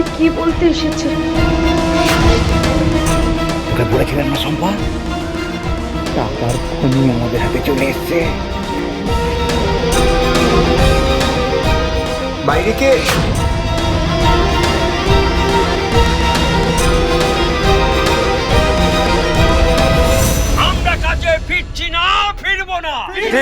সবাই কি বলতে এসেছে? ওকে বলেছিলেন না সম্পা টাকার খনি আমাদের হাতে চলে এসছে। বাইরে কে? আমরা কাজে ফিরছি না ফিরবো না। আমরা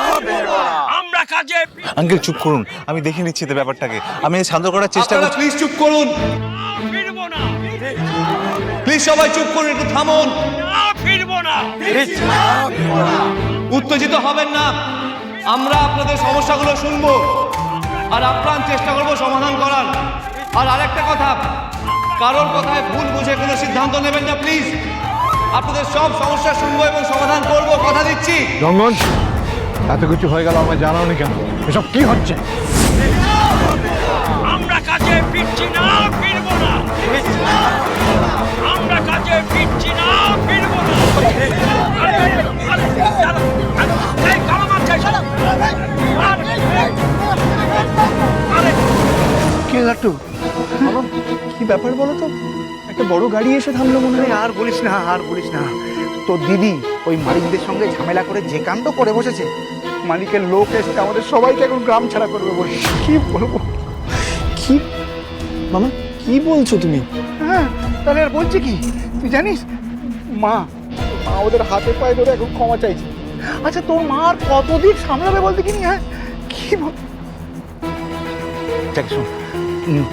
কাজে আঙ্কেল চুপ করুন। আমি দেখে নিচ্ছি তো ব্যাপারটাকে। আমি শান্ত করার চেষ্টা করছি। প্লিজ চুপ করুন। ফিরবো না। প্লিজ সবাই চুপ করুন একটু থামুন। না ফিরবো না। উত্তেজিত হবেন না। আমরা আপনাদের সমস্যাগুলো শুনব আর আপ্রাণ চেষ্টা করব সমাধান করার। আর আরেকটা কথা কারোর কথায় ভুল বুঝে কোনো সিদ্ধান্ত নেবেন না প্লিজ আপনাদের সব সমস্যা শুনব এবং সমাধান করব কথা দিচ্ছি। রঙ্গন এত কিছু হয়ে গেল আমায় জানাওনি কেন? এসব কি হচ্ছে? আমরা কাজে ফিরছি না ফিরবো না। আমরা কাজে ফিরছি না ফিরবো না। লাট্টু? কি ব্যাপার বলো তো? একটা বড় গাড়ি এসে থামলো মনে হয়। আর বলিস না আর বলিস না। তোর দিদি ওই মালিকদের সঙ্গে ঝামেলা করে যে কাণ্ড করে বসেছে মালিকের লোক এসে আমাদের সবাইকে এখন গ্রাম ছাড়া করবে বলে। কি বলব? কি? মামা কি বলছো তুমি? হ্যাঁ তাহলে আর বলছি কি? তুই জানিস মা মা ওদের হাতে পায়ে ধরে এখন ক্ষমা চাইছে। আচ্ছা তোর মা আর কতদিন সামলাবে বলতে কি হ্যাঁ? কি বল দেখ শোন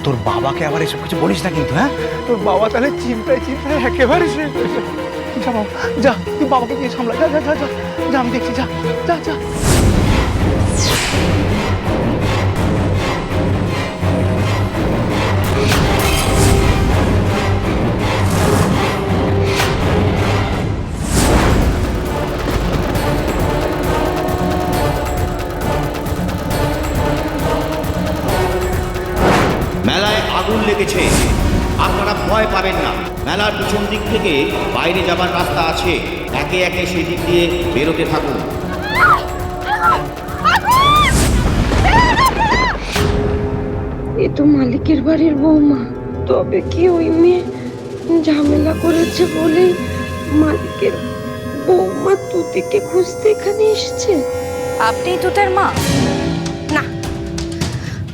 তোর বাবাকে আবার এসব কিছু বলিস না কিন্তু হ্যাঁ? তোর বাবা তাহলে চিন্তায় চিন্তায় একেবারে শেষ। যা বাবা, যা, তুই বাবাকে গিয়ে সামলা, যা যা যা যা যা, আমি দেখছি, যা যা যা। মেলায় আগুন লেগেছে। আপনারা ভয় পাবেন না। মেলার পিছন দিক থেকে বাইরে যাবার রাস্তা আছে। একে একে সেই দিক দিয়ে বেরোতে থাকুন। এ তো মালিকের বাড়ির বৌমা। তবে কি ওই মেয়ে ঝামেলা করেছে বলেই মালিকের বৌমা তুতিকে খুঁজতে এখানে এসেছে? আপনি তুতের মা? না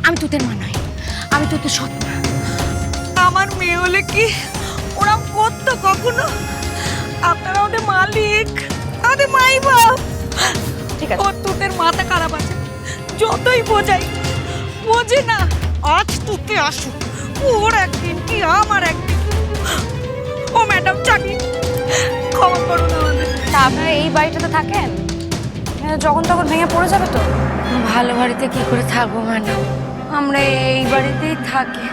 আমি তুতের মা নই। আমি তুতের সৎ মা। আমার মেয়ে হলে কি? ওরা করতো কখনো? আপনারা ওদের মালিক। আমাদের মাই বাপ! ঠিক আছে। ওর তুতের মাথা খারাপ আছে। যতই বোঝাই বোঝে না। আজ তুতে আসুক ওর একদিন কি আমার একদিন ও ম্যাডাম চাকরি। ক্ষমা করুন আমাদের। তা আপনারা এই বাড়িটাতে থাকেন? যখন তখন ভেঙে পড়ে যাবে তো? ভালো বাড়িতে কি করে থাকব ম্যাডাম? আমরা এই বাড়িতেই থাকি।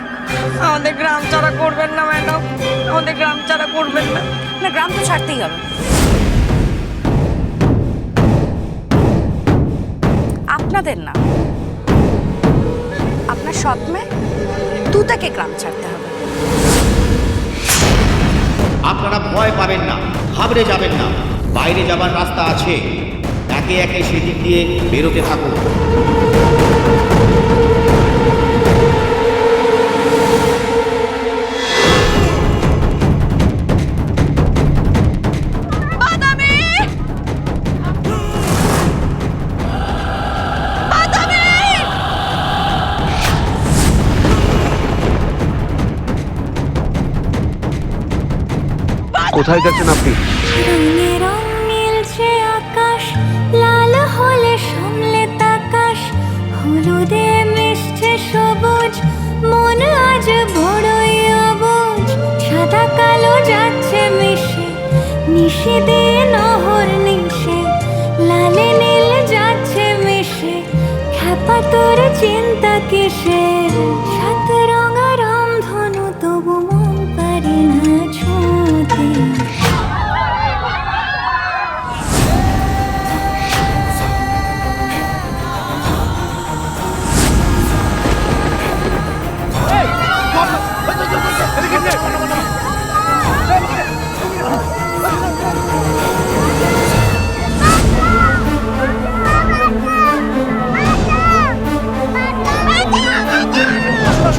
আমাদের গ্রাম ছাড়া করবেন না ম্যাডাম। আমাদের গ্রাম ছাড়া করবেন না। না গ্রাম তো ছাড়তেই হবে। আপনাদের না। আপনার সৎ মেয়ে তুতাকে গ্রাম ছাড়তে হবে। আপনারা ভয় পাবেন না ঘাবড়ে যাবেন না। বাইরে যাবার রাস্তা আছে। একে একে সেই দিক দিয়ে বেরোতে থাকুন। কোথায় যাচ্ছেন আপনি? আকাশ, লাল হলে হলুদে মিশছে সবুজ অবুজ, সাদা কালো যাচ্ছে দিয়ে নহর নীল যাচ্ছে চিন্তা কিসের? সাত